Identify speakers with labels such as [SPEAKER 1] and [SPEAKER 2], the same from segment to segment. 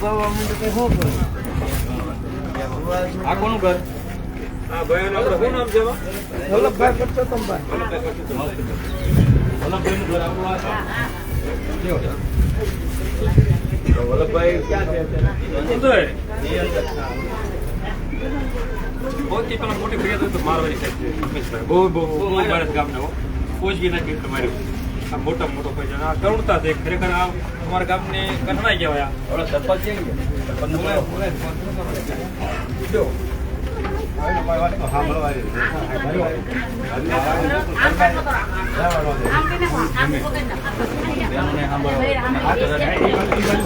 [SPEAKER 1] ઉગાવવા માંડે કે શું કરું
[SPEAKER 2] આ કોનું ઘર?
[SPEAKER 3] હા ભાઈ આપણે શું નામ છે? એમાં?
[SPEAKER 1] વલ્લભભાઈ પરસોત્તમભાઈ
[SPEAKER 2] વલ્લભભાઈનું ઘર આપણું આ? છે?
[SPEAKER 3] વલ્લભભાઈ ક્યાં છે અત્યારે? અંદર. સૌથી પહેલા મોટી ફરિયાદ હોય તો મારવાડી સાહેબ બહુ બહુ. બહુ માણસ ગામના હો. કોઈ નથી માર્યો. આ મોટા મોટો કોઈ આ કરુણતા છે ખરેખર આ અમારા ગામની કઠણાઈ ગયા
[SPEAKER 2] ઓલા સરપંચ છે ને? સરપંચનું ઘર. બહેનોને સાંભળો.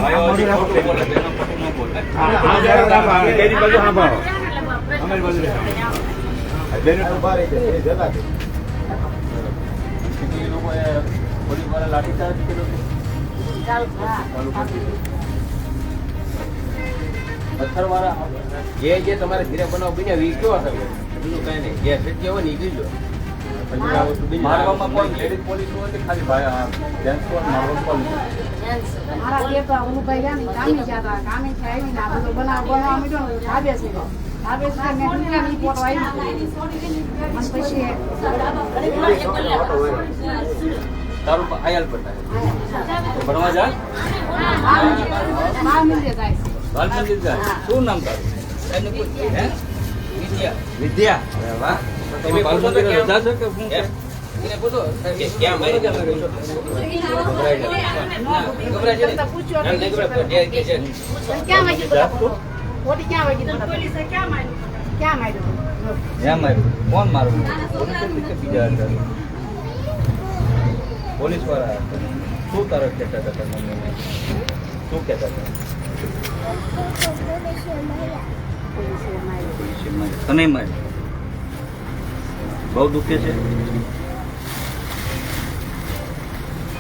[SPEAKER 2] ભાઈઓ હજી ખોટું બોલે, બહેનો ખોટું ન બોલે.
[SPEAKER 3] કેરી બાજુ સાંભળો
[SPEAKER 2] એ લોકોએ પોલીસવાળા લાઠીચાર્જ કર્યો. પથ્થરવાળા
[SPEAKER 4] જે જે તમારે ઘરે બનાવ બન્યા એ કયો હતો બીજું કઈ નહીં. જે સત્ય હોય બીજી
[SPEAKER 2] મારવામાં કોઈ લેડીઝ પોલીસનું હતી ખાલી ભાઈ જેન્ટ્સ કોણ મારવામાં પોલીસ
[SPEAKER 5] મારા દેવતા અનુભાઈ ગયા ને કામે ગયા હતા. કામે આવીને આ બધો બનાવ બનાવવા માંડ્યો ને છે. ધાબે છે મેં દુનિયા ની આવી અને પછી
[SPEAKER 2] તારું આયાલ બતાવે ભણવા જા બાલ મંદિર જાય શું નામ તારું હે વિદ્યા વિદ્યા વાહ તમે છે કે એને પૂછો ગભરાય છે
[SPEAKER 5] તો પૂછ્યો
[SPEAKER 4] એમ નહીં કે આપણે જે છે
[SPEAKER 5] ક્યાં ક્યાં ક્યાં માર્યું ક્યાં માર્યું
[SPEAKER 2] કોણ મારું પોલીસ કે બીજા હતા પોલીસવાળા શું તારો કહેતા હતા તમે મમ્મીને શું કહેતા હતા. તને માર્યું બહુ દુખે છે?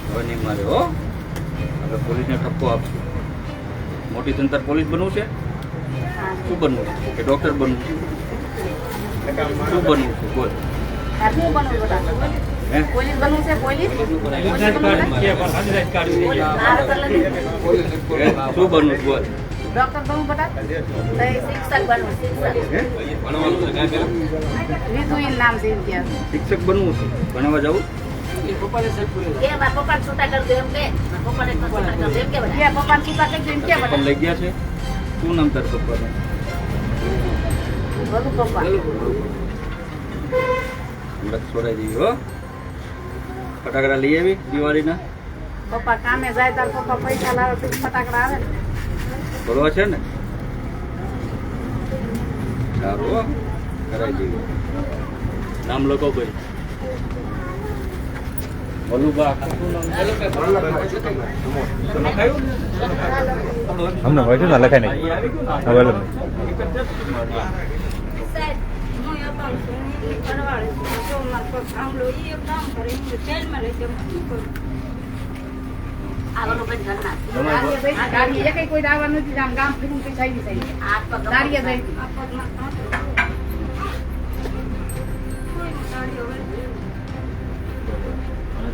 [SPEAKER 2] હવે મારે હો? હવે પોલીસને ઠપકો આપશું. મોટી તંતર પોલીસ બનવું છે? શું બનવું કે ડોક્ટર બનવું શું બનવું છે? બોલ.
[SPEAKER 5] પોલીસ બનવું છે પોલીસ?
[SPEAKER 2] શું બનવું બોલ?
[SPEAKER 5] ડોક્ટર બનવું શિક્ષક બનવું શિક્ષક. નામ છે
[SPEAKER 2] શિક્ષક બનવું છે? ભણવા જવું?
[SPEAKER 5] કે છૂટા કરી એમ કે. મારા છૂટા કરી એમ કે બધા કે પપ્પાને છૂટા કરી દો એમ કે
[SPEAKER 2] પણ
[SPEAKER 5] બધા
[SPEAKER 2] લઈ ગયા છે? શું નામ તાર
[SPEAKER 5] પપ્પા.
[SPEAKER 2] હો. ફટાકડા લઈ આવી દિવાળીના?
[SPEAKER 5] પપ્પા કામે જાય તાર પપ્પા પૈસા લાવે તો ફટાકડા આવે ને.
[SPEAKER 2] ભરવા છે ને? સારું હો કરાવી દેવી નામ? તો લખાયું?
[SPEAKER 6] અમને હોય છે ને લખાય નહીં? હવે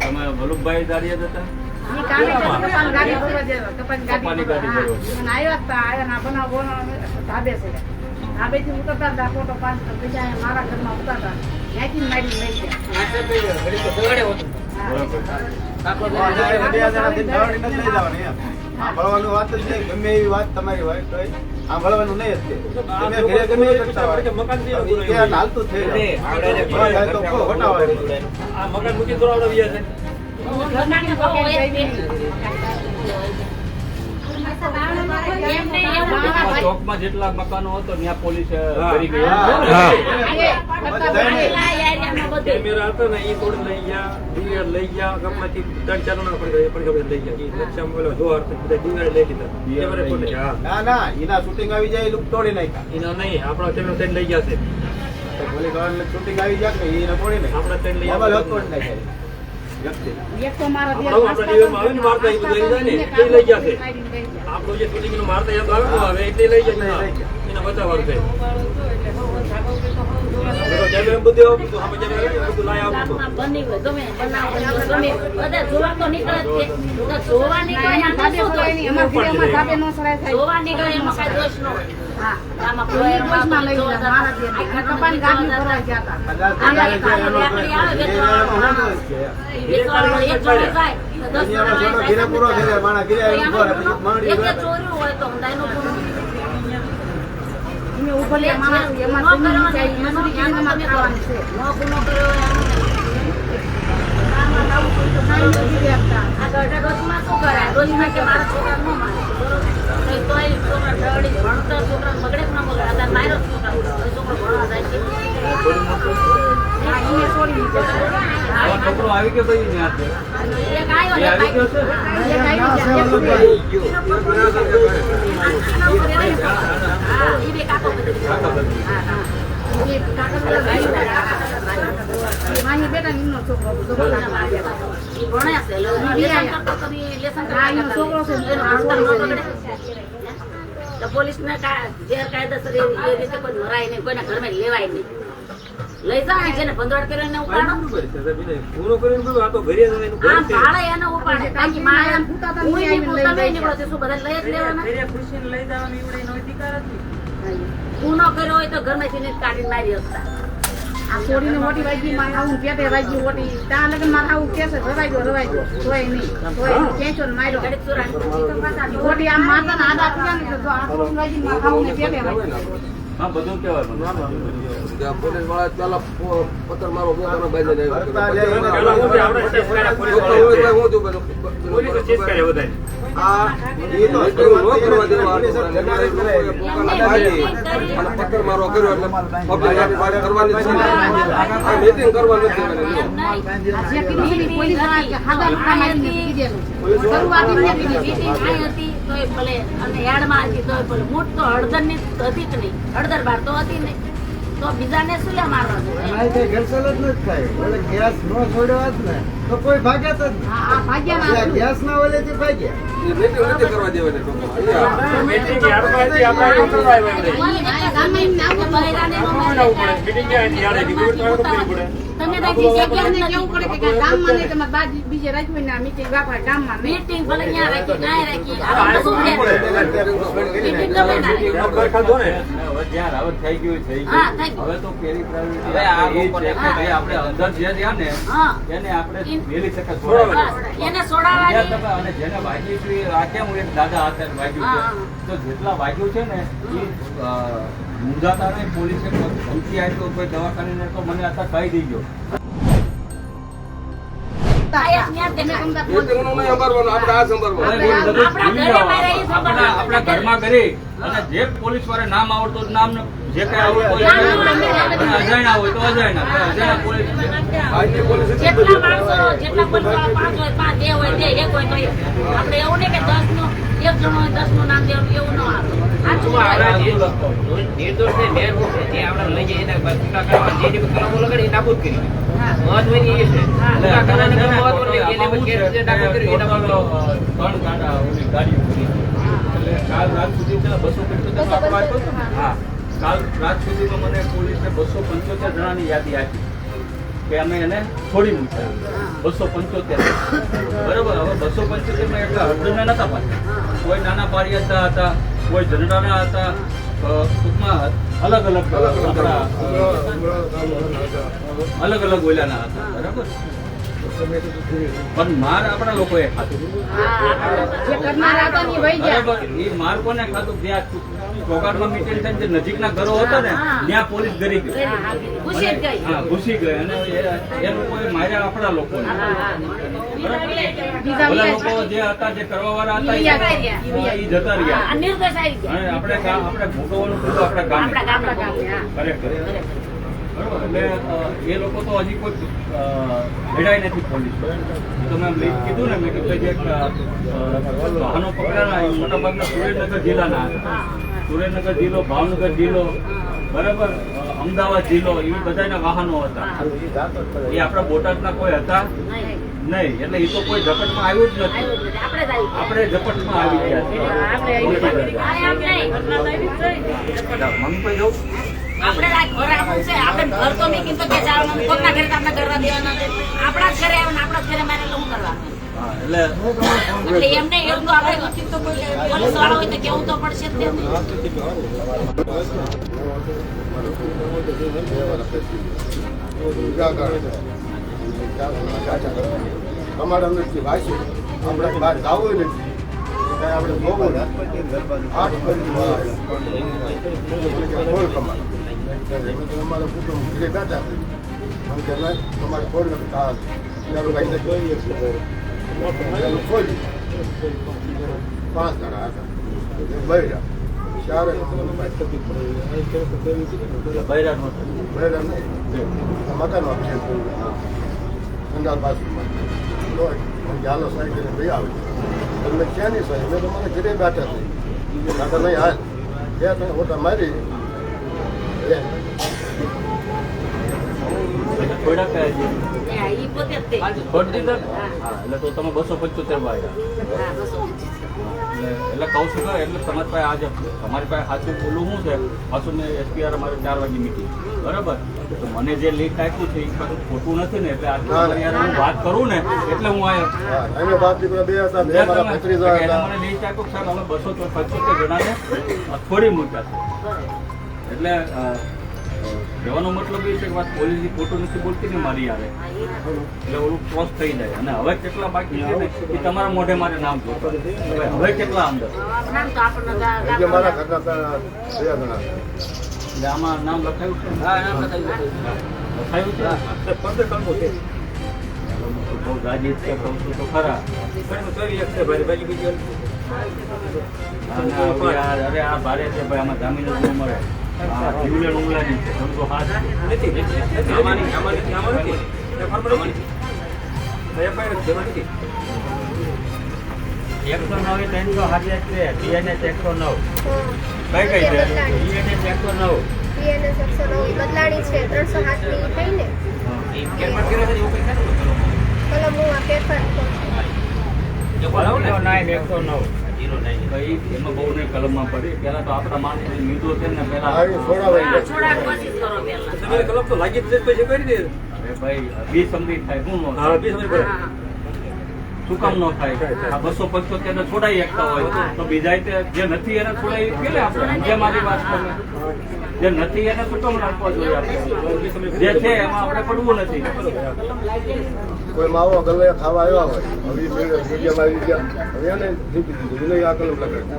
[SPEAKER 2] તમે વલ્લભભાઈ દારિયા હતા
[SPEAKER 5] કપાની ગાડી આવ્યા હતા, આવ્યા ને બનાવ ધાબે છે. ધાબેથી ઉતરતા હતા ફોટો અહીંયા મારા ઘરમાં ઉતરતા ત્યાંથી મારી લઈ ગયા
[SPEAKER 1] વાત જ નહીં ગમે એવી વાત તમારી હોય તો આ ભણવાનું નહીં જ ઘરે ગમે એ કરતા હોય. હાલતું થઈ જાય. તો.
[SPEAKER 3] મકાન મૂકી દોડાવડા છે
[SPEAKER 2] ચોકમાં જેટલા મકાનો હતો ત્યાં પોલીસ કરી ગઈ.
[SPEAKER 1] હા.
[SPEAKER 6] હા.
[SPEAKER 3] કેમેરા હતા ને એ તોડી લઈ ગયા ડીવીઆર લઈ ગયા ગામમાંથી ત્રણ ચાર જણા પડી ગયા પડી લઈ ગયા. એ પેલો જોહાર બધા ડીવીઆર લઈ લીધા. કેમેરા તોડી લઈ ગયા હા.
[SPEAKER 1] ના ના એના શૂટિંગ આવી જાય એ લોકો તોડી નાખ્યા.
[SPEAKER 3] એના નહીં આપણા કેમેરા લઈ ગયા છે.
[SPEAKER 1] ભલે ગવર્નમેન્ટ શૂટિંગ આવી જાય કે એને તોડી નાખ્યા.
[SPEAKER 3] આપણા ત્રણ લઈ
[SPEAKER 1] મોબાઈલ તોડી નાખ્યા
[SPEAKER 5] એક તો મારા
[SPEAKER 3] આપણો આવે ને વાર્તા એ લઈ જાય ને એ લઈ ગયા છે. આપણો જે શૂટિંગ મારતા યાદ આવે ને એટલે લઈ જાય એના તમને બતાવવાનું છે બધો કેમેરા બધું આવું બધું સામે કેમેરા બધું લાય આવું બધું.
[SPEAKER 7] ગામમાં બની હોય, ગમે બનાવ બન્યો, ગમે. બધા જોવા તો નીકળે જ છે. તો જોવા નીકળે
[SPEAKER 5] અહીંયા
[SPEAKER 7] એમાં
[SPEAKER 5] ધાબે
[SPEAKER 7] શું
[SPEAKER 5] સરાય
[SPEAKER 7] દોષ?
[SPEAKER 5] નહીં, અમારા ઘરે અમારા ધાબે નો સરાય થાય.
[SPEAKER 7] જોવા નીકળે એમાં કાંઈ દોષ ન હોય.
[SPEAKER 5] હા.
[SPEAKER 7] આમાં
[SPEAKER 5] કોઈ
[SPEAKER 7] કોઈ
[SPEAKER 5] ડોશમાં લઈ
[SPEAKER 7] જોવા
[SPEAKER 5] લીધા, મારા
[SPEAKER 7] જતા.
[SPEAKER 5] ઘેર. આ કપાની ગાંઠની ગયા હતા.
[SPEAKER 7] એક જણો જાય, તો દસ જણા
[SPEAKER 8] ઘીરે પૂરો ઘીરે
[SPEAKER 7] એક
[SPEAKER 8] ઊભા
[SPEAKER 7] જે
[SPEAKER 8] રહે.
[SPEAKER 7] ચોર્યું હોય તો ઊંધાઈનું પૂરું.
[SPEAKER 5] ઉભલિયા માણસ, એમાં
[SPEAKER 7] કરવાનું,
[SPEAKER 5] જાય, મજૂરી કરીને અમારે ખાવાનું છે.
[SPEAKER 7] ન ગુનો કર્યો એમ. મારા છોકરા છોકરા છોકરા છોકરા.
[SPEAKER 2] આવા ગયો ભાઈ એ
[SPEAKER 7] ને ગેરકાયદેસર એ રીતે કોઈ મરાય નહીં, કોઈના ઘરમાં લેવાય નહીં લઈ ને ઉપાડો.
[SPEAKER 3] છે. એને પૂરો કરીને બધું આ તો ઘરે જ એનું ઘર
[SPEAKER 7] આમ
[SPEAKER 3] છે.
[SPEAKER 7] ભાડે એને ઉપાડે. એમ
[SPEAKER 5] તા નહીં જાય.
[SPEAKER 7] નીકળો છો, શું બધા લઈ જ લેવાના.
[SPEAKER 5] હા.
[SPEAKER 7] ગુનો કર્યો હોય તો ઘરમાંથી નહીં કાઢીને મારી હકતા.
[SPEAKER 5] આ છોડીને મોટી વાગી માં આવું પેટે વાગી મોટી ત્યાં લગનમાં આવું કે છે રવાઈ ગયો રવાઈ ગયો તોય નહીં. તોય ખેંચો ને માર્યો.
[SPEAKER 7] મોટી
[SPEAKER 5] ખોટી આમ માતા ને આદા પીડા ને તો આ વાગી માં આવું ને પેટે વાગી.
[SPEAKER 2] હા બધું કહેવાય.
[SPEAKER 6] પોલીસવાળા પથ્થર મારો પોતાનો
[SPEAKER 8] તો
[SPEAKER 6] એવું ન પથ્થર મારો કર્યો. એટલે કરવાની નથી
[SPEAKER 7] તોય ભલે અને યાર્ડમાં તોય ભલે. મૂઠ તો હતી જ નહીં? હળદર બાર તો હતી નહીં. તો બીજાને શું લે મારવા?
[SPEAKER 9] આ કઈ ઘર્ષણ જ નથી થાય. ઓલે ગેસ નો છોડ્યો હોત ને તો કોઈ ભાગ્યા જ નહીં.
[SPEAKER 5] આ ભાગ્યા ના
[SPEAKER 9] ગેસ ના ઓલેથી ભાગ્યા.
[SPEAKER 6] એ meeting નથી કરવા દેવાની ટૂંકમાં.
[SPEAKER 3] મીટિંગ યાર્ડમાં ભાઈ આપણે કરવા આવ્યા.
[SPEAKER 5] ગામમાં આવું
[SPEAKER 7] બહેરાને નો
[SPEAKER 3] પડે? મીટિંગ? યાર્ડે તો આવવું પડે.
[SPEAKER 7] જ
[SPEAKER 5] એમને
[SPEAKER 7] નથી.
[SPEAKER 5] કેવું પડે કે ગામમાં નહીં તમારે બાજુ બીજે રાખ્યું હોય ને રાખવા ગામમાં
[SPEAKER 7] મીટિંગ ભલે ત્યાં રાખી ત્યાં રાખી આપણે શું છે? મીટિંગ
[SPEAKER 3] ને.
[SPEAKER 2] છે કે છે છે. જેટલા વાગ્યું છે ને મૂંઝાતા નહીં પોલીસે ધમકી આપી તો કોઈ દવાખાને તો મને આતા કહી
[SPEAKER 7] આયા જ
[SPEAKER 6] આપણે
[SPEAKER 2] ઘરમાં કરી અને પોલીસવાળા નામ આવડતું નામ જે કઈ આવડતું અજાણ્યા હોય તો અજાણ્યા અજાણ્યા પોલીસ
[SPEAKER 6] આજની પોલીસ એટલી
[SPEAKER 7] જેટલા
[SPEAKER 6] બધી.
[SPEAKER 7] માણસો જેટલા પોલીસવાળા પાંચ હોય પાંચ હોય બે એક હોય તો આપણે એવું નહીં કે દસનું એક જણો હોય દસનું નામ દેવું એવું ન આવે.
[SPEAKER 2] કાલ રાત સુધી બસો પંચોતેર? હા કાલ રાત સુધીમાં મને પોલીસે બસો પંચોતેર જણાની યાદી આપી કે અમે એને છોડી મૂક્યા બસો પંચોતેર બરાબર, હવે બસો પંચોતેરમાં એટલા હળદરના નતા પાછા કોઈ નાના પારિયાતા હતા કોઈ ઝંડાના હતા ટૂંકમાં અલગ અલગ અલગ અલગ ઓલાના હતા બરાબર? પણ માર આપણા લોકોએ ખાધું.
[SPEAKER 5] એ
[SPEAKER 2] માર કોને ખાધું? ત્યાં ચોગાડમાં મીટિંગ જે નજીકના ઘરો હતા ને ત્યાં પોલીસ ગરી ગઈ. હા ઘૂસી ગઈ. અને એ- લોકોએ માર્યા આપણા લોકોને. ઓલા લોકો જે હતા જે કરવા વાળા હતા એ
[SPEAKER 5] જતા રહ્યા.
[SPEAKER 2] આપણે આપણે ભોગવવાનું બધું આપણા ગામે. ખરેખર. બરોબર. એટલે એ લોકો તો હજી કોઈ અ, ભેડાઈ નથી પોલીસ. તમે એમ લઈ- કીધું ને મેં કે જે વાહનો પકડાના એ મોટાભાગના સુરેન્દ્રનગર જિલ્લાના. સુરેન્દ્રનગર જિલ્લો ભાવનગર જિલ્લો બરાબર? અમદાવાદ જિલ્લો એ બધાના વાહનો હતા. એ આપણા બોટાદના કોઈ હતા?
[SPEAKER 7] નહીં.
[SPEAKER 2] એટલે એ તો કોઈ ઝપટમાં આવ્યું જ નથી.
[SPEAKER 7] આપણે
[SPEAKER 2] ઝપટમાં આવી ગયા. મમ્મી જવું
[SPEAKER 7] આપણે આ ઘર આપણું છે. આપણે ઘર તો નહીં કીધું કે ચાલો મમ્મી ઘરે આપણે કરવા દેવાના છે આપણા જ ઘરે આવે ને આપણા જ ઘરે મારે એટલે શું કરવાનું
[SPEAKER 2] હા, એટલે
[SPEAKER 7] એટલે એમ નહીં એવું તો આપણે પોલીસવાળા હોય તો કેવું તો પડશે જ.
[SPEAKER 8] અમારા નથી આપણે બહાર જવું નથી આપણે જોવું આઠ કમાડ અમારા કુટુંબ ઘરે બેઠા છે તમારે ફોન આ ચાલુ ભાઈને જોઈએ છે ચાલુ ખોલી પાંચ જણા હતા બૈરા ચારે
[SPEAKER 2] બૈરા.
[SPEAKER 8] બૈરા નહીં મકાન અંગાર બાજુમાં ચાલો સાહેબ ભાઈ આવે તમે ક્યાં નહીં સાહેબ મેં તમારા ઘરે બેઠા છે કાકા નહીં હાલ ત્યાં તમે ફોટા મારી
[SPEAKER 2] કયા છે? ને? હા, એટલે તો તમે બસો પંચોતેરમાં આવ્યા. એટલે કહું છું કે એટલે તમારી પાસે આજે તમારી પાસે સાચું બોલવું શું છે? પાછું મેં એસપીઆર અમારે ચાર વાગે મીટિંગ બરાબર? તો મને જે લીક આપ્યું છે એ પાછું ખોટું નથી ને એટલે
[SPEAKER 8] ના, ના.
[SPEAKER 2] હારે હું વાત કરું ને એટલે હું આવ્યો. મને લીક આપ્યો સાહેબ અમે બસો તો પંચોતેર જણાને થોડી મૂક્યા છે. એટલે કહેવાનો મતલબ એ છે કે વાત પોલીસ ખોટું નથી બોલતી ને મારી આવે. એટલે ઓલું ક્રોસ થઈ જાય. અને હવે કેટલા બાકી છે ને એ તમારા મોઢે મારે નામ જોતા. હવે કેટલા અંદર? આમાં નામ લખાયું છે?
[SPEAKER 6] હા નામ લખાવ્યું છે.
[SPEAKER 2] લખાયું છે?
[SPEAKER 3] પંદર છે.
[SPEAKER 2] બહુ ગાજી છે કહું છું તો ખરા.
[SPEAKER 3] ઘણીમાં ચોવી એક છે ભાઈ બીજી એક
[SPEAKER 2] અને હવે આ- અરે આ ભારે છે ભાઈ આમાં જામીન જ ન મળે. હાથ એકસો નવ ત્રણસો હાજર છે બીએનએસ એકસો નવ કઈ કઈ છે બીએનએસ એકસો નવ
[SPEAKER 10] બીએનએસ એકસો બદલાણી છે ત્રણસો સાતની થઈ ને
[SPEAKER 6] ફેરફાર કર્યો છે એવું કઈ
[SPEAKER 10] કલમ હું આ
[SPEAKER 6] પેપર ને.
[SPEAKER 2] એકસો નવ. ભાઈ એમાં બહુ નહીં કલમમાં પડી. પેલા તો આપણા માણસો મીઠો છે ને પેલા
[SPEAKER 8] આવી છોડાવાઈ
[SPEAKER 7] હા,
[SPEAKER 8] ગયા.
[SPEAKER 7] છોડાવવાની કોશિશ કરો પહેલા.
[SPEAKER 3] કલમ તો લાગી જ નથી કરી દે.
[SPEAKER 2] ભાઈ બી સમજી થાય શું નો થાય?
[SPEAKER 3] બી સમજ
[SPEAKER 2] શું કામ નો થાય? આ બસો પંચોતેર ને છોડાઈ શકતા હોય તો. બીજા જે નથી એને છોડાઈ કે આપણે જે મારી વાત તમે. જે નથી એને શું રાખવા જોઈએ આપણે. જે છે એમાં આપણે પડવું નથી.
[SPEAKER 8] કોઈ માવો ગલે ખાવા આવ્યા હોય. હવે બે આવી ગયા. હવે એને જીતી દીધું. એને આ કલમ લગાડી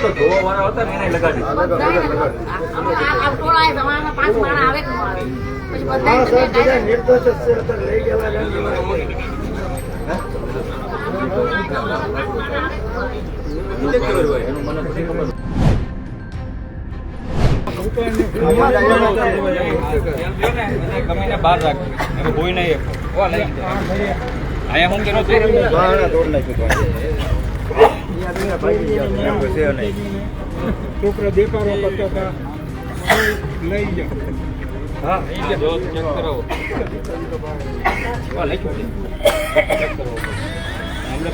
[SPEAKER 2] તો જોવા વાળા હતા એને લગાડી
[SPEAKER 8] લગાડ
[SPEAKER 2] મને પછી ખબર. ગમીને બહાર રાખ હવે નહીં અહીંયા હું કેનો
[SPEAKER 8] તોડ નાખ્યું.
[SPEAKER 3] છોકરા દેખાડો કરતા હતા લઈ જાઓ હા જો ચેક કરો હા લખ્યું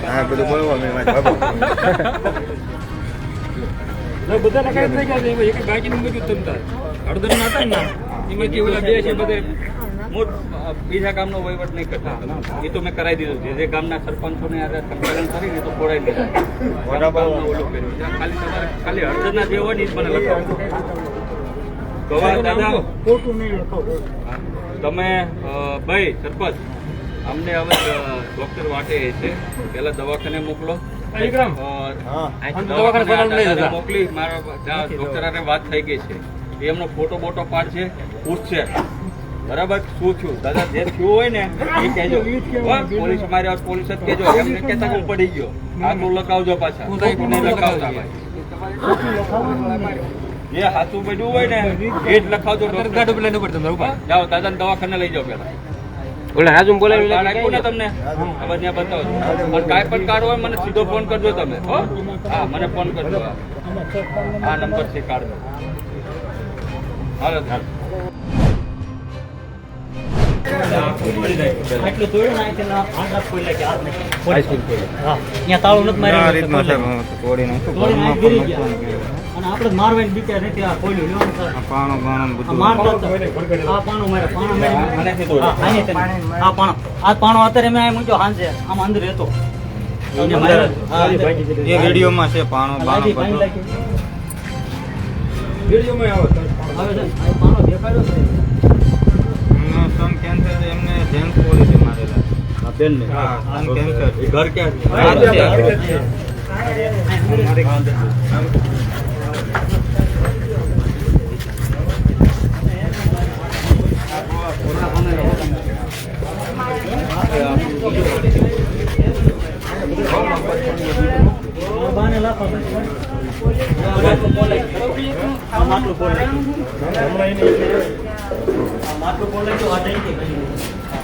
[SPEAKER 8] હા બધું બોલવા મેં
[SPEAKER 3] બધાને કઈ થઈ ગયા છે. એમાં એક બાકી નું મૂક્યું તમતા હળદર ના હતા ને એમાંથી ઓલા બે છે બધે.
[SPEAKER 2] હું બીજા ગામનો વહીવટ નહીં કરતા. એ તો મેં કરાવી દીધું છે. જે ગામના સરપંચોને સંકલન કરીને તો ખોડાઈ દીધા. ઓલું કર્યું ખાલી તમારે ખાલી હળદરના જે હોય ને મને લખાવો. દાદા.
[SPEAKER 3] ખોટું નહીં લખાવો
[SPEAKER 2] તમે ભાઈ સરપંચ અમને હવે ડોક્ટર વાટે છે. પેલા દવાખાને મોકલો.
[SPEAKER 3] વિક્રમ.
[SPEAKER 2] મોકલી મારા ડોક્ટર વાત થઈ ગઈ છે. એમનો ફોટો બોટો પાડશે પૂછશે. બરાબર? શું થયું? દાદા જે થયું હોય ને એ કહેજો. પોલીસ મારી વાત પોલીસ જ કહેજો. એમને કહેતા હું પડી ગયો. આટલું લખાવજો પાછા. નહીં લખાવતા ભાઈ જે હાથું પડ્યું હોય ને એ જ લખાવજો
[SPEAKER 3] ગાડું
[SPEAKER 2] જાઓ દાદાને દવાખાને લઈ જાઓ પેલા
[SPEAKER 6] ઓલા રાજુ બોલાવી
[SPEAKER 2] કાર્ડ આપ્યું ને તમને? હવે ત્યાં બતાવો. અને કાંઈ પણ કાર્ડ હોય મને સીધો ફોન કરજો તમે હો? હા મને ફોન કરજો હા. આ નંબર છે કાર્ડ હાલો હાલો.
[SPEAKER 11] આટલું
[SPEAKER 12] તોડી નાખ્યું. પણ.
[SPEAKER 11] અને આપણે મારવાની બીકે નથી આ ખોલ્યું લેવાનું સર
[SPEAKER 12] આ પાણું બાણું બધું.
[SPEAKER 11] મારતા આ પાણો મારે પાણો મારે. આ પાણો આ પાણો. અત્યારે મેં અહીં મૂક્યો હાંજે. આમ અંદર હતો.
[SPEAKER 12] એ વિડીયોમાં છે પાણો
[SPEAKER 3] વિડીયોમાં આવો
[SPEAKER 11] હવે પાણો દેખાડ્યો છે.
[SPEAKER 12] કેન્સર છે, એમને જેન્ટ્સ પોલીસે મારેલા.
[SPEAKER 2] બેન ને
[SPEAKER 12] હા કેન્સર
[SPEAKER 2] ઘર ક્યાં છે?
[SPEAKER 12] હા,
[SPEAKER 2] આ છે.
[SPEAKER 11] આ બાને લાફા મારી. આ માટલું બોલાય ગયું. આ માટલું બોલાય ગયું. આ માટલું બોલાય ગયું, આ ટેન્કી કરી.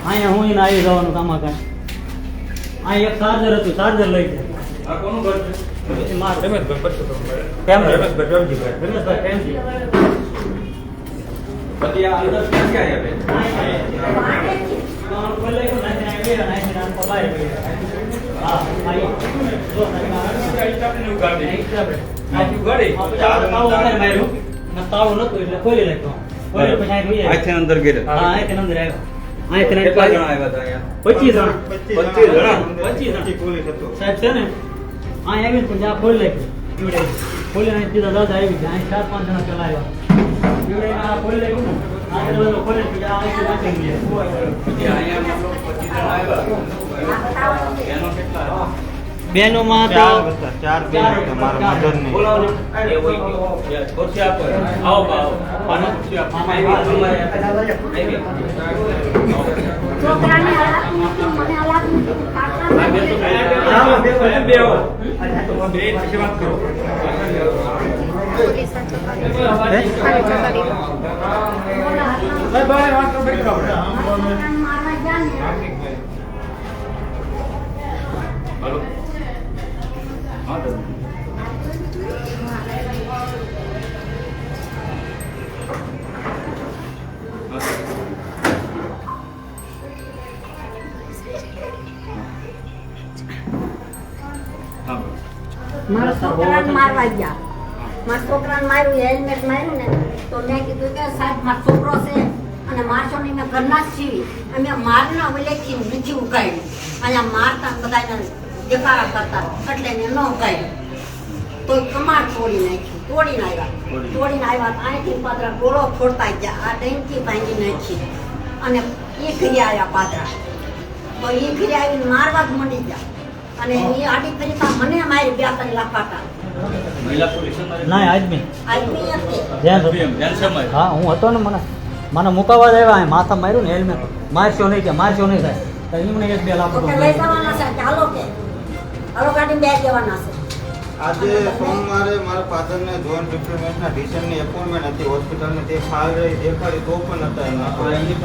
[SPEAKER 11] અહીંયા હું એને આવી જવાનું કામમાં કાંઈ અહીં એક ચાર્જર હતું ચાર્જર લઈ જાય
[SPEAKER 3] કોનું ઘર છે
[SPEAKER 11] પછી માર
[SPEAKER 3] રમેશભાઈ પરસોત્તમભાઈ.
[SPEAKER 11] કેમ
[SPEAKER 3] રમેશભાઈ રમજીભાઈ.
[SPEAKER 11] રમેશભાઈ કેમ છે
[SPEAKER 2] પછી આ અંદર ક્યાં ક્યાં આવે? આથી અંદર ગયેલા. કેટલા જણા આવ્યા હતા અહીંયા?
[SPEAKER 11] પચીસ જણા
[SPEAKER 2] પચીસ જણા?
[SPEAKER 11] પચીસ જણા
[SPEAKER 12] પોલીસ હતો
[SPEAKER 11] સાહેબ છે ને આ આવી પણ જ્યાં ખોલી નાખ્યું એવડે ખોલી નાખી દીધા દાદા આવી ગયા અહીં ચાર પાંચ જણા પેલા આવ્યા એવડે આ ખોલી નાખ્યું ને આ બધા ખોલી નાખ્યું આ અહીંથી નાખી ગયા
[SPEAKER 2] પછી અહીંયા મતલબ પચીસ જણા આવ્યા. એનો કેટલા આવ્યા?
[SPEAKER 11] બેનોમાં તો
[SPEAKER 12] ચાર ચાર બેન હતા મારા મધરની
[SPEAKER 2] બોલાવો. ખુરશી આપો. આવો બા. ખુરશી આપો.
[SPEAKER 13] છોકરાને મને કાકા
[SPEAKER 3] વાત કરો
[SPEAKER 14] પોલીસ ખાલી ચકારી
[SPEAKER 3] ભાઈ, ભાઈ, વાત કરો, બેઠો આપણે.
[SPEAKER 13] મારવા ગયા ને
[SPEAKER 2] હાલો. હા, તો. હા, તો. હા, બસ.
[SPEAKER 13] મારા છોકરાને મારવા ગયા મારા છોકરાને માર્યું હેલ્મેટ માર્યું ને તો મેં કીધું કે સાહેબ મારો છોકરો છે અને નહીં મેં ઘરના જ સીવી અમે મારના ઓલેથી નથી ઉગાડ્યું અહીંયા મારતા બધાને દેખાડા કરતા એટલે એને ન ઉગાડ્યું તો કમાડ તોડી નાખ્યું તોડીને આવ્યા. તોડીને આવ્યા અહીંથી પાદરા ગોળો ફોડતા ગયા આ ડેન્કી ભાંગી નાખી. અને એ ઘરે આવ્યા પાદરા. તો એ ઘરે આવીને મારવા જ મંડી ગયા. અને એ આડી ફરીતા મને મારી બે ત્રણ લાફાટા?
[SPEAKER 11] ના આદમી. હા હું હતો ને મને મને મુકાવા જ આવ્યા અહીં. માથા માર્યું ને હેલ્મેટ. મારશો નહીં કે મારશો નહીં થાય. તો એમને એક બે લાખ
[SPEAKER 12] આજે સોમવારે મારા ફાધરને જોન ડિપ્લોમેટના ડિસેમ્બરની એપોઇન્ટમેન્ટ હતી હોસ્પિટલને. તે ફાઇલ રહી દેખાડી તો પણ હતા એમાં
[SPEAKER 11] એની.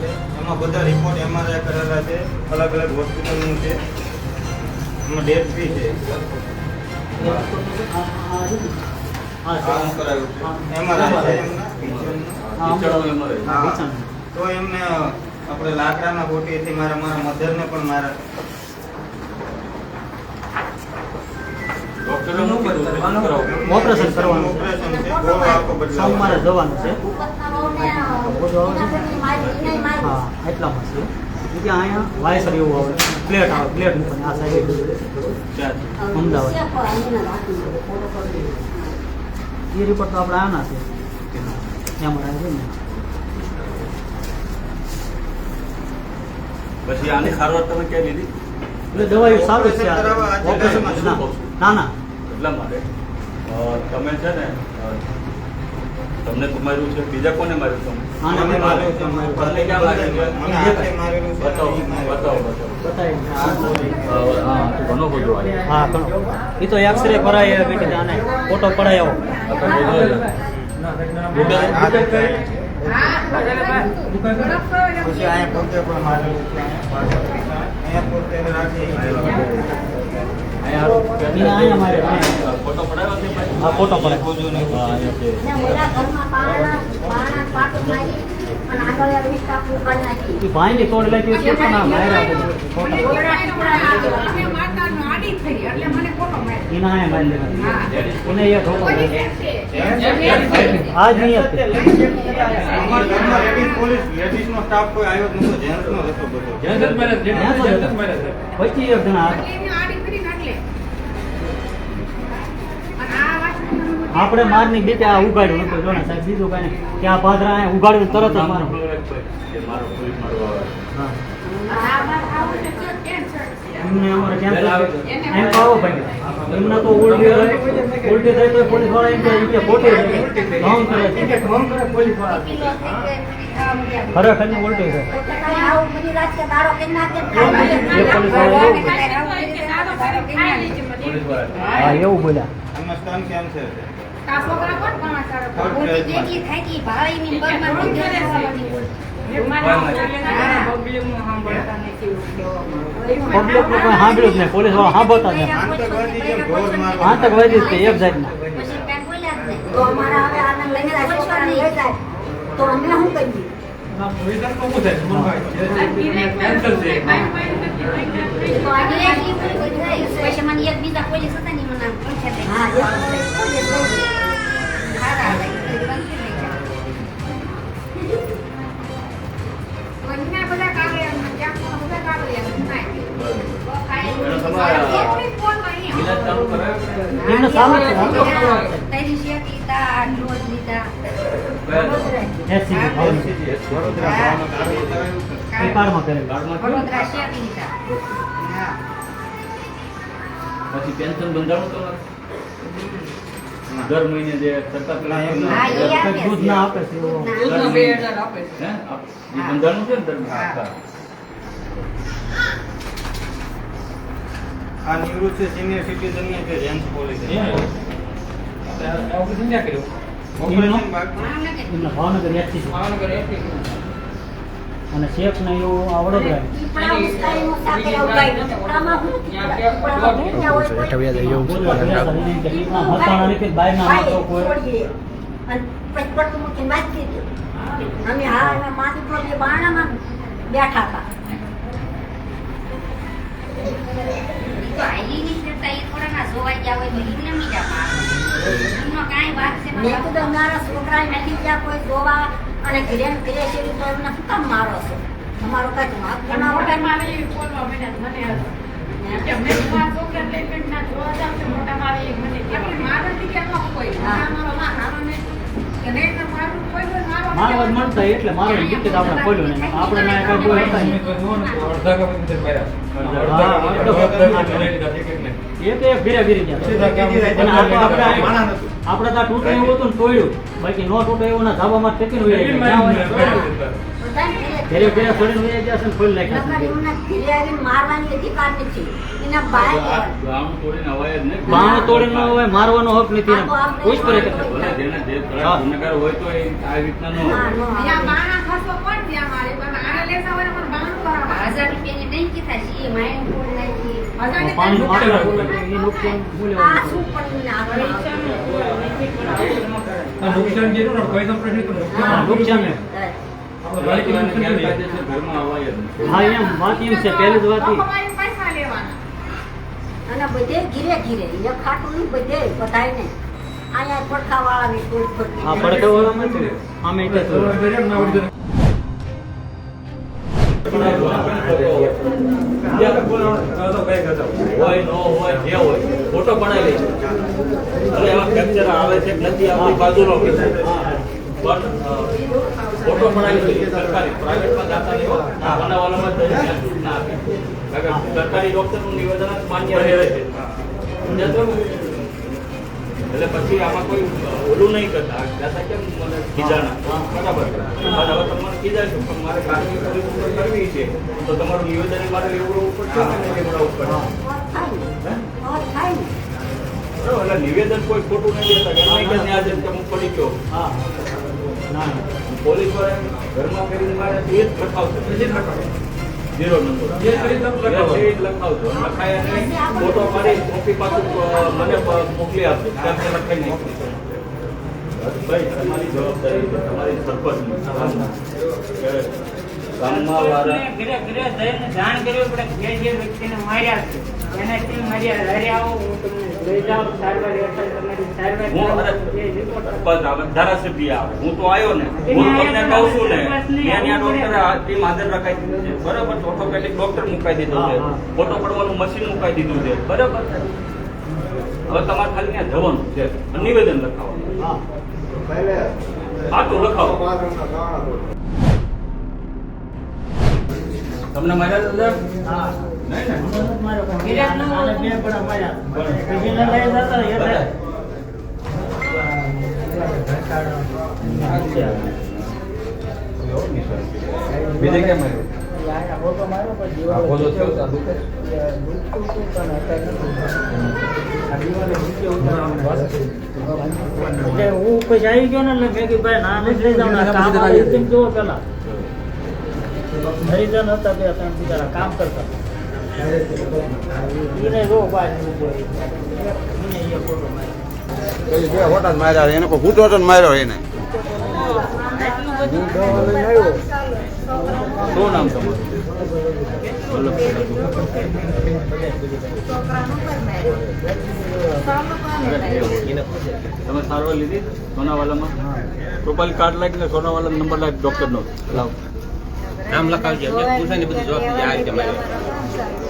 [SPEAKER 12] છે. એમાં બધા રિપોર્ટ એમઆરઆઈ કરેલા છે. અલગ અલગ હોસ્પિટલનું છે. એમાં ડેટ બી છે. તો એમને આપણે લાકડાના ગોટીથી મારા મારા મધરને પણ મારા
[SPEAKER 2] ઓપરેશન
[SPEAKER 11] કરવાનું છે. સોમવારે જવાનું છે હા, એટલામાં છે અહીંયા વાયસર એવું આવે પ્લેટ આવે પ્લેટ મૂકવાની, આ સાઈડ? અમદાવાદ. એ રિપોર્ટ તો આપણે આના છે ત્યાં આવે છે ને
[SPEAKER 2] પછી આની સારવાર તમે ક્યાં લીધી
[SPEAKER 11] એટલે દવાઈ સારું છે. ઓપરેશન ના? ના ના
[SPEAKER 2] એટલા માટે તમે છે ને તમને તો માર્યું છે. બીજા કોને માર્યું તમે
[SPEAKER 12] મને માર્યું છે,
[SPEAKER 2] તમને ક્યાં માર્યું છે?
[SPEAKER 12] મારેલું છે,
[SPEAKER 2] બતાવો
[SPEAKER 12] અહીં મારેલું છે.
[SPEAKER 2] બતાવો બતાવો. હા ઘણો બધો આવ્યો
[SPEAKER 11] હા ઘણો એ તો એક્સરે કરાય બેટી આને ફોટો પડાય.
[SPEAKER 12] પોતે રાખી
[SPEAKER 2] અહીંયા. ફોટો પડાવ્યો છે ભાઈ?
[SPEAKER 11] હા ફોટો પડાય.
[SPEAKER 2] હા, અહીંયા છે.
[SPEAKER 13] ને
[SPEAKER 11] તોડ લાગી છે. પણ આ લાગ્યો.
[SPEAKER 5] છે.
[SPEAKER 11] આજ નહીં
[SPEAKER 12] ગામમાં લેડીઝ પોલીસ લેડીઝનો સ્ટાફ કોઈ આવ્યો નતો જેન્ટ્સ નો હતો બધો.
[SPEAKER 3] જેન્ટ્સ જ જેન્ટ્સ જ માર્યા
[SPEAKER 11] પછી એક જણા હતા. આપણે મારની બીતે આ ઉગાડ્યું નતું જો ને સાહેબ બીજું કઈ નહીં. કે આ પાદરા અહીંયા ઉગાડ્યું તરત જ મારો.
[SPEAKER 2] મારો
[SPEAKER 5] ને.
[SPEAKER 11] એમને અમારે કેમ એમ આવો ભાઈ. એમને તો ઉલટી થાય ઉલટી થાય તો પોલીસવાળા એમ કે ખોટી ઢોંગ કરે ઢોંગ કરે પોલીસવાળા
[SPEAKER 13] કિલો થઈ ગઈ, આ મળ્યા.
[SPEAKER 11] ખરેખરની ઉલટી છે.
[SPEAKER 13] ને
[SPEAKER 11] પોલીસવાળા એવું બોલ્યા.
[SPEAKER 12] કેમ છે.
[SPEAKER 13] ની.
[SPEAKER 11] પબ્લિકનું પોલીસવાળા સાંભળતા જ
[SPEAKER 12] આતંકવાદી
[SPEAKER 11] છે એક જાતના.
[SPEAKER 13] તો અમારા હવે આને લઈને આ છોકરાને જાય. તો અમે શું કરીએ?
[SPEAKER 3] ના, છે.
[SPEAKER 13] તો આ ડિરેક્ટલી કોઈ જાય. પછી મને એક બીજા પોલીસ હતા ને મને આમ પૂછે છે. હા, એક પોલીસ પોલીસ લઈ જાય. સારા હતા, એ તો બંધ થઈ જાય.
[SPEAKER 5] કોઈના બધા કાગળિયા ને ક્યાંક કોઈના બધા કાગળિયા ને નાખી. તો ખાલી
[SPEAKER 2] એનો તમારા
[SPEAKER 5] એટલી ફોન કરી એમ.
[SPEAKER 2] ઇલાજ ચાલુ કરાયો
[SPEAKER 11] એમને સારું છે આમ તો
[SPEAKER 13] તૈરી શેક લીધા, આ ડોઝ લીધા.
[SPEAKER 2] કયા?
[SPEAKER 13] વડોદરા.
[SPEAKER 2] પછી પેન્શન બંધાણું તમારે દર મહિને જે પેલા.
[SPEAKER 11] દૂધ ના આપે છે.
[SPEAKER 2] બંધાણું છે ને દર.
[SPEAKER 13] હા.
[SPEAKER 12] આ નિવૃત્ત સિનિયર સિટીઝન ને છે જેન્ટ્સ પોલીસ
[SPEAKER 3] આપણે ક્યાં કર્યું?
[SPEAKER 11] ભાવનગર. એસી
[SPEAKER 3] ભાવનગર એસી.
[SPEAKER 11] અને શેખ ને એવું આ વડોદરા
[SPEAKER 13] પીપળા ઉસકાઈનું સાકરા ઉગાડ્યું. પીપળામાં શું? પીપળામાં ભૂખ્યા હોય કોઈ.
[SPEAKER 11] બોલવા ગયા હતા એને કે દીકરા હસાણા નથી બાયના
[SPEAKER 13] ભાઈ,
[SPEAKER 11] નહોતો કોઈ
[SPEAKER 13] છોડીએ. અને પછી પડતું મૂકીને વાંચી દીધું. અમે હા અમે માથું પર બે બારણામાં બેઠા હતા
[SPEAKER 15] જા
[SPEAKER 13] છોકરા નથી ગયા કોઈ જોવા અને ઘરે ઘરે તો એમને શું કામ મારો છો? તમારો કાંઈ વાંક બનાવો
[SPEAKER 5] મોટા મારે એવી બોલવા માંડ્યા મને હતો. મારા ના જોવા મને કે આપણે દીકરા ન કોઈ. મારો માં હારો ને કે નહીં તો મારું કોઈ હોય, મારો
[SPEAKER 11] મળતા એટલે મારો દીકરી આપણે ખોલ્યો ને. આપણે ના કઈ કોઈ હતા. નહીં. એ તો એક ભીરે ભીરી ગયા. અને આપણે તો તૂટે એવું હતું ને તોડ્યું. બાકી નો તૂટે એવું ના ધાબામાં ટેકીને.
[SPEAKER 13] બધાને
[SPEAKER 11] ઘરે
[SPEAKER 13] ઘરે
[SPEAKER 11] છોડીને વહી ગયા છે ખોલી નાખ્યા
[SPEAKER 13] આવીને મારવાની.
[SPEAKER 11] બાણ તોડીને હક નથી એને. પૂછ પડે કે
[SPEAKER 2] ભલે જેને જે ખરાબ ગુનેગાર હોય તો આ રીતના ન.
[SPEAKER 15] હજાર રૂપિયાની નહીં કીધા છે. એ
[SPEAKER 11] પાણી
[SPEAKER 13] પણ
[SPEAKER 3] નુકસાન જેનું ને પ્રશ્ન તો નુકસાન.
[SPEAKER 11] હા એમ વાત એમ છે પહેલી જ વાત
[SPEAKER 13] અને બધે ઘીરે ઘીરે એ ખાટું નહીં બધે બધાય ને અહીંયા પડખા વાળા ને કોઈ ખોટી
[SPEAKER 11] આ પડકે વાળામાં છે આમે
[SPEAKER 2] હોય ન હોય હોય સરકારી પ્રાઇવેટમાં જાતા નહીં હો આ બનાવવાલામાં જ ત્યાં સૂચના આપે સરકારી નિવેદન માન્ય રહે છે ને? એટલે પછી આમાં કોઈ ઓલું નહીં કરતા. દાદા કેમ મને કીધાના બરાબર. હવે તમને કીધા પણ મારે કાર્યવાહી કરવી છે. તો તમારું નિવેદન મારે લેવડવું પડશે કે લેવડાવવું પડશે
[SPEAKER 13] ને
[SPEAKER 2] બરાબર, એટલે નિવેદન કોઈ ખોટું નહીં દેતા કે નહીં કે ત્યાં જઈને તમે હું પડી ગયો
[SPEAKER 11] હા.
[SPEAKER 2] પોલીસવાળા ઘરમાં કરીને મારે એ જ ખટકાવશે એ
[SPEAKER 3] જ લખાવો.
[SPEAKER 2] ઝીરો નંબર લખાય અને ફોટો પાડી કોપી પાછું મને મોકલી આપજો. ત્યાં લખાઈ મોકલી ભાઈ તમારી જવાબદારી તમારી સરપંચ. ગામમાં વાળા.
[SPEAKER 6] ઘરે ઘરે જઈને જાણ કરવી પડે કે જે જે વ્યક્તિને માર્યા છે એને કેમ માર્યા હારે આવો હું તમને
[SPEAKER 2] ધારાસભ્ય આવે. હું તો આવ્યો ને. હું તમને કહું છું ને ત્યાં ત્યાં ડોક્ટરે ટીમ હાજર રખાઈ દીધી છે. બરાબર? ઓર્થોપેડિક ડોક્ટર મુકાઈ દીધું છે. ફોટો પડવાનું મશીન મુકાઈ દીધું છે. બરાબર? હવે તમારે ખાલી ત્યાં જવાનું છે. નિવેદન લખાવવાનું
[SPEAKER 9] હા.
[SPEAKER 2] હા તો લખાવો. તમને માર્યા દાદા?
[SPEAKER 11] હા. લઈ
[SPEAKER 2] બીજે કેમ
[SPEAKER 11] હું પછી આવી ગયો ને એટલે મેં કીધું ભાઈ ના નથી લઈ જાવ કામ આવે જુઓ પેલા હરિજન હતા બે ત્રણ બિચારા કામ કરતા એને
[SPEAKER 12] કોઈ ફૂટો માર્યો એને
[SPEAKER 2] શું નામ તમારું તમે સારવાર લીધી સોનાવાલામાં પ્રોફાઇલ કાર્ડ લાગી ને સોનાવાલા નંબર લાગ ડોક્ટરનો
[SPEAKER 6] નામ લખાવજો. જે પૂછે ને બધું જવાબ આવી આ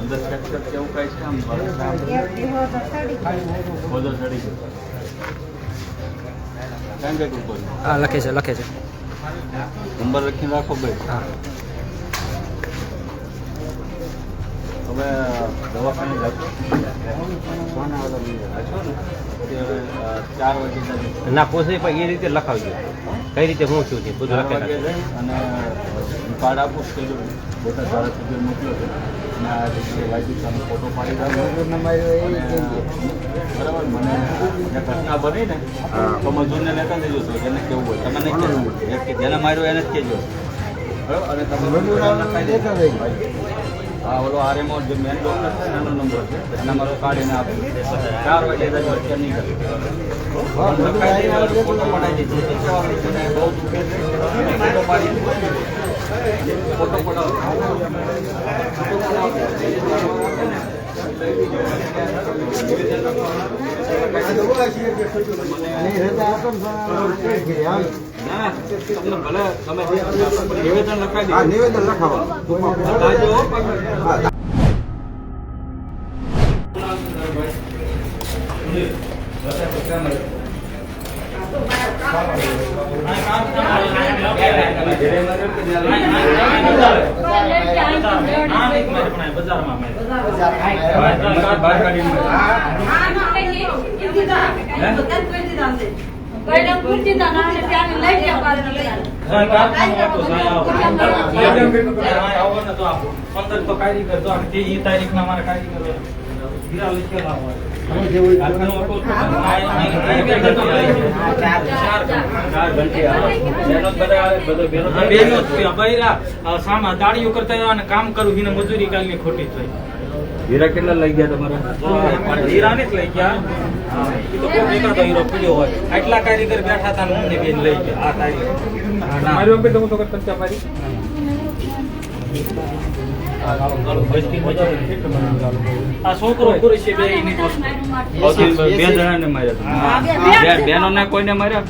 [SPEAKER 2] અંદર સ્ટ્રક્ચર કેવું કાંઈ છે આમ બોલો ચડી ગયો ઉપર
[SPEAKER 6] હા લખે છે લખે છે.
[SPEAKER 2] નંબર લખીને રાખો ભાઈ હવે દવાખાને જાશો ને?
[SPEAKER 6] પોસે પણ એ રીતે લખાવજો. કઈ રીતે હું છું બધું લખે
[SPEAKER 2] અને કાર્ડ આપું પેલું બોટાદ મોકલ્યો છે. જગ્યાએ ફોટો પાડી બરાબર? મને ઘટના બની ને તો મજૂરને લેતા જજો તો જેને કેવું હોય. તમે નહીં કહેવું કે જેને માર્યો એને જ કહેજો. બરાબર? અને તમે દેજો. હા ઓલો આરએમઓ જે મેન ડોક્ટર છે એનો નંબર છે. અને મારો કાર્ડ એને આપજો ચાર વાગે નહીં કરજો ફોટો પડાવી દેજો ને? બહુ દુખે છે. ફોટો પાડી નિવેદન લખાઈ
[SPEAKER 12] નિવેદન લખાવવાનું
[SPEAKER 2] લખાજો હો
[SPEAKER 11] તો કાયદી પંદર તો તારીખ ના મારે કાયદી હીરા કામ કરું એને મજૂરી કાલની ખોટી થઈ
[SPEAKER 2] હીરા કેટલા લઈ ગયા તમારા
[SPEAKER 11] હીરા ને જ લઈ ગયા ઈ તો હીરો પીડ્યો હોય આટલા કારીગર બેઠા હતા ને લઈ ગયા આ તારીખ
[SPEAKER 3] મારી તો કરતા ત્યાં મારી.
[SPEAKER 11] આ છોકરો પુરુષ બે એની
[SPEAKER 2] બે જણાને માર્યા. બે- બહેનોને કોઈને માર્યા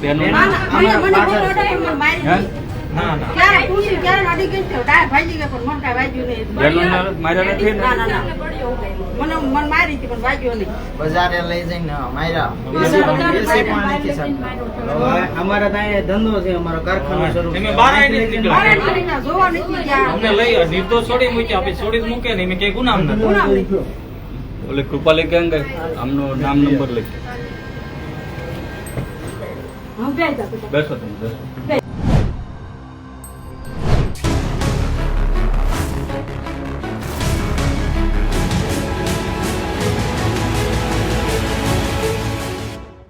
[SPEAKER 2] બહેનોને
[SPEAKER 11] ના. ના
[SPEAKER 2] બહેનોને માર્યા નથી ને?
[SPEAKER 9] બજારે લઈ જઈને માર્યા. અમારા ત્યાં ધંધો છે અમારો કારખાનો શરૂ
[SPEAKER 11] તમે બહાર અમને લઈ નિર્દોષ છોડી મૂક્યા પછી છોડી મૂકે નહીં મેં કઈ ગુનામ નથી.
[SPEAKER 2] ઓલે કૃપાલી કેમ ગઈ? આમનો નામ નંબર લખી
[SPEAKER 6] હું બેસી જાઉં.
[SPEAKER 2] બેસો તમે બેસો